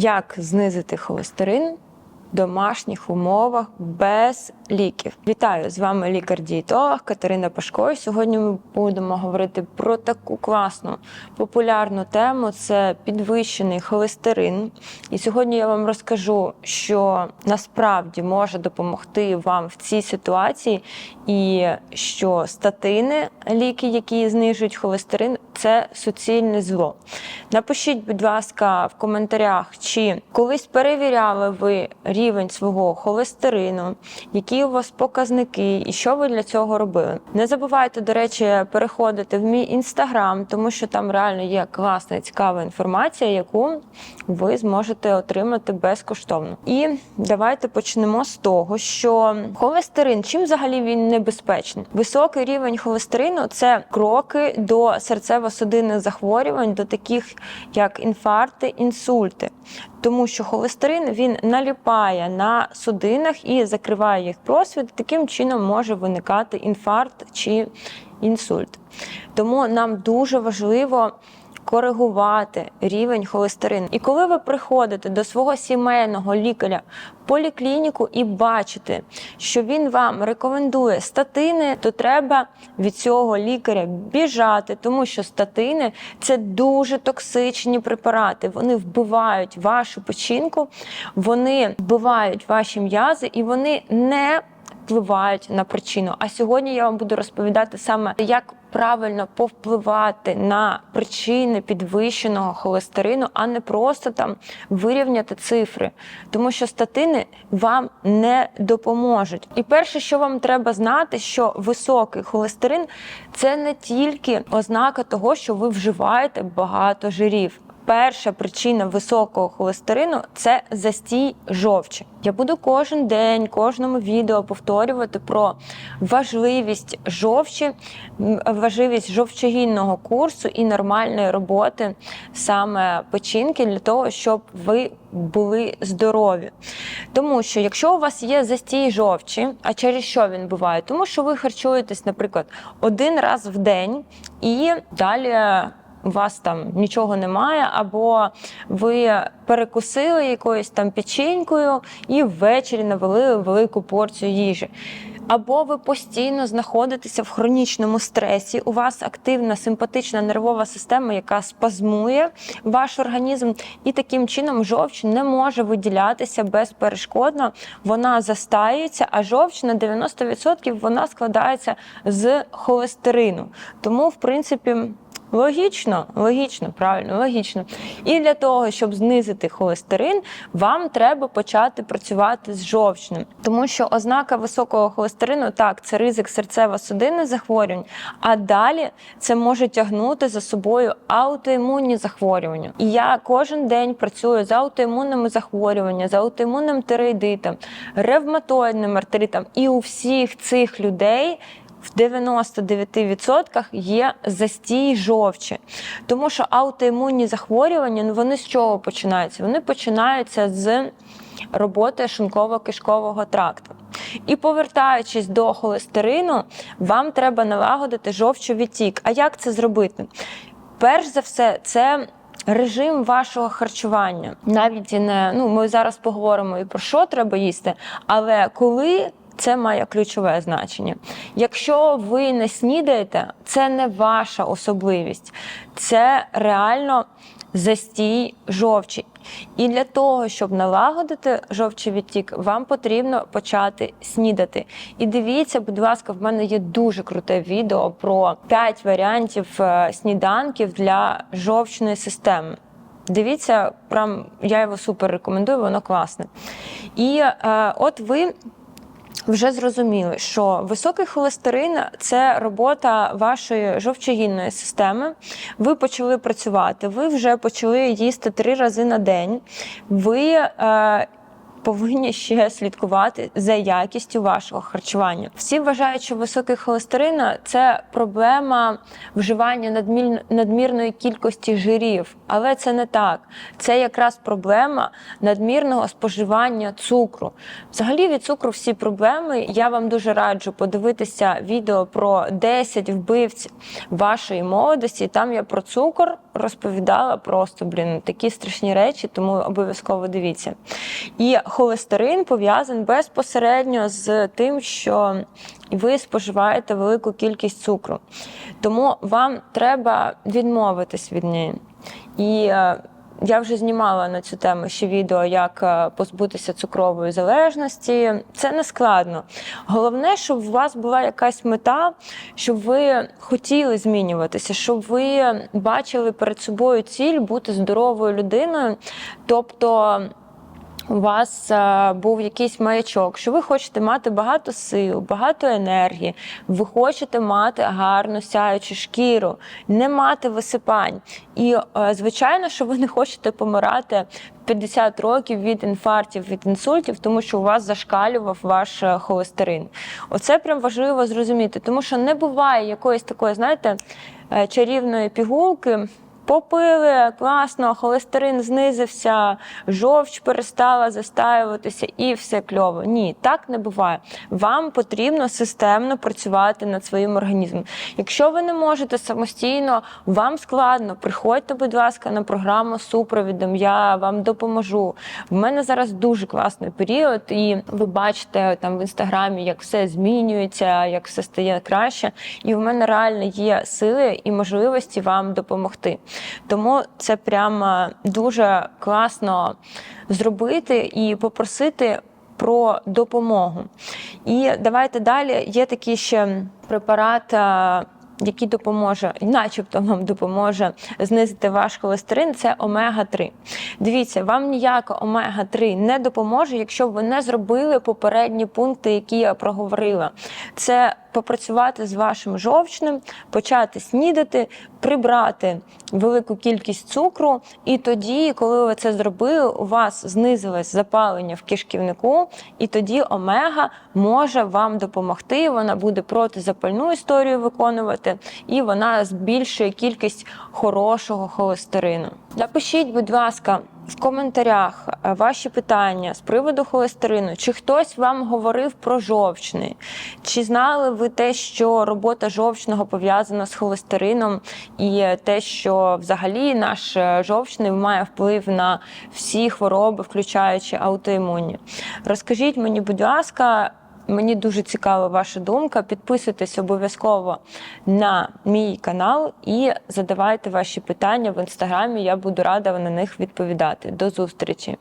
Як знизити холестерин в домашніх умовах без ліків? Вітаю! З вами лікар-дієтолог Катерина Пашко. І Сьогодні ми будемо говорити про таку класну популярну тему це підвищений холестерин. І сьогодні я вам розкажу, що насправді може допомогти вам в цій ситуації, і що статини, ліки, які знижують холестерин, це суцільне зло. Напишіть, будь ласка, в коментарях, чи колись перевіряли ви рівень свого холестерину, у вас показники, і що ви для цього робили. Не забувайте, до речі, переходити в мій інстаграм, тому що там реально є класна і цікава інформація, яку ви зможете отримати безкоштовно. І давайте почнемо з того, що холестерин, чим взагалі він небезпечний? Високий рівень холестерину це кроки до серцево-судинних захворювань, до таких як інфаркти, інсульти. Тому що холестерин він наліпає на судинах і закриває їх просвіт. Таким чином може виникати інфаркт чи інсульт. Тому нам дуже важливо коригувати рівень холестерину. І коли ви приходите до свого сімейного лікаря в поліклініку і бачите, що він вам рекомендує статини, то треба від цього лікаря біжати, тому що статини це дуже токсичні препарати. Вони вбивають вашу печінку, вони вбивають ваші м'язи і вони не впливають на причину. А сьогодні я вам буду розповідати саме, як правильно повпливати на причини підвищеного холестерину, а не просто там вирівняти цифри, тому що статини вам не допоможуть. І перше, що вам треба знати, що високий холестерин це не тільки ознака того, що ви вживаєте багато жирів. Перша причина високого холестерину це застій жовчі. Я буду кожен день, кожному відео повторювати про важливість жовчі, важливість жовчогінного курсу і нормальної роботи саме печінки для того, щоб ви були здорові. Тому що якщо у вас є застій жовчі, а через що він буває? Тому що ви харчуєтесь, наприклад, один раз в день і далі у вас там нічого немає, або ви перекусили якоюсь там печенькою і ввечері навалили велику порцію їжі. Або ви постійно знаходитеся в хронічному стресі, у вас активна симпатична нервова система, яка спазмує ваш організм, і таким чином жовч не може виділятися безперешкодно, вона застаюється, а жовч на 90% вона складається з холестерину. Тому, в принципі, Логічно, логічно, правильно, логічно. І для того, щоб знизити холестерин, вам треба почати працювати з жовчним. Тому що ознака високого холестерину так, це ризик серцево-судинних захворювань, а далі це може тягнути за собою аутоімунні захворювання. І я кожен день працюю з аутоімунними захворюваннями, з аутоімунним тиреїдитом, ревматоїдним артеритом. І у всіх цих людей в 99% є застій жовчі. Тому що аутоімунні захворювання, ну вони з чого починаються? Вони починаються з роботи шлунково-кишкового тракту. І повертаючись до холестерину, вам треба налагодити жовчовідтік. А як це зробити? Перш за все, це режим вашого харчування. Навіть не ну ми зараз поговоримо і про що треба їсти, але коли. Це має ключове значення. Якщо ви не снідаєте, це не ваша особливість, це реально застій жовчі. І для того, щоб налагодити жовчовідтік, вам потрібно почати снідати. І дивіться, будь ласка, в мене є дуже круте відео про 5 варіантів е, сніданків для жовчної системи. Дивіться, прям я його супер рекомендую, воно класне. І е, от ви вже зрозуміли, що високий холестерин це робота вашої жовчогінної системи. Ви почали працювати, ви вже почали їсти три рази на день. Ви е, повинні ще слідкувати за якістю вашого харчування. Всі вважають, що високий холестерин – це проблема вживання надмір- надмірної кількості жирів, але це не так. Це якраз проблема надмірного споживання цукру. Взагалі від цукру всі проблеми. Я вам дуже раджу подивитися відео про 10 вбивць вашої молодості. Там я про цукор розповідала просто блін такі страшні речі, тому обов'язково дивіться. І холестерин пов'язаний безпосередньо з тим, що ви споживаєте велику кількість цукру. Тому вам треба відмовитись від неї. І е, я вже знімала на цю тему ще відео, як е, позбутися цукрової залежності. Це не складно. Головне, щоб у вас була якась мета, щоб ви хотіли змінюватися, щоб ви бачили перед собою ціль бути здоровою людиною. Тобто у вас е, був якийсь маячок, що ви хочете мати багато сил, багато енергії, ви хочете мати гарну сяючу шкіру, не мати висипань. І, е, звичайно, що ви не хочете помирати 50 років від інфарктів, від інсультів, тому що у вас зашкалював ваш е, холестерин. Оце прям важливо зрозуміти, тому що не буває якоїсь такої, знаєте, чарівної пігулки. Попили класно, холестерин знизився, жовч перестала застаюватися і все кльово. Ні, так не буває. Вам потрібно системно працювати над своїм організмом. Якщо ви не можете самостійно, вам складно, приходьте, будь ласка, на програму з супровідом. Я вам допоможу. В мене зараз дуже класний період, і ви бачите там в інстаграмі, як все змінюється, як все стає краще. І в мене реально є сили і можливості вам допомогти. Тому це прямо дуже класно зробити і попросити про допомогу. І давайте далі. Є такий ще препарат. Який допоможе, начебто вам допоможе знизити ваш холестерин, це омега-3. Дивіться, вам ніяка омега-3 не допоможе, якщо ви не зробили попередні пункти, які я проговорила. Це попрацювати з вашим жовчним, почати снідати, прибрати велику кількість цукру, і тоді, коли ви це зробили, у вас знизилось запалення в кишківнику, і тоді омега може вам допомогти. Вона буде протизапальну історію виконувати, і вона збільшує кількість хорошого холестерину. Напишіть, будь ласка. В коментарях е, ваші питання з приводу холестерину, чи хтось вам говорив про жовчний, чи знали ви те, що робота жовчного пов'язана з холестерином, і те, що взагалі наш е, жовчний має вплив на всі хвороби, включаючи аутоімунні. Розкажіть мені, будь ласка. Мені дуже цікава ваша думка. Підписуйтесь обов'язково на мій канал і задавайте ваші питання в інстаграмі. Я буду рада на них відповідати. До зустрічі!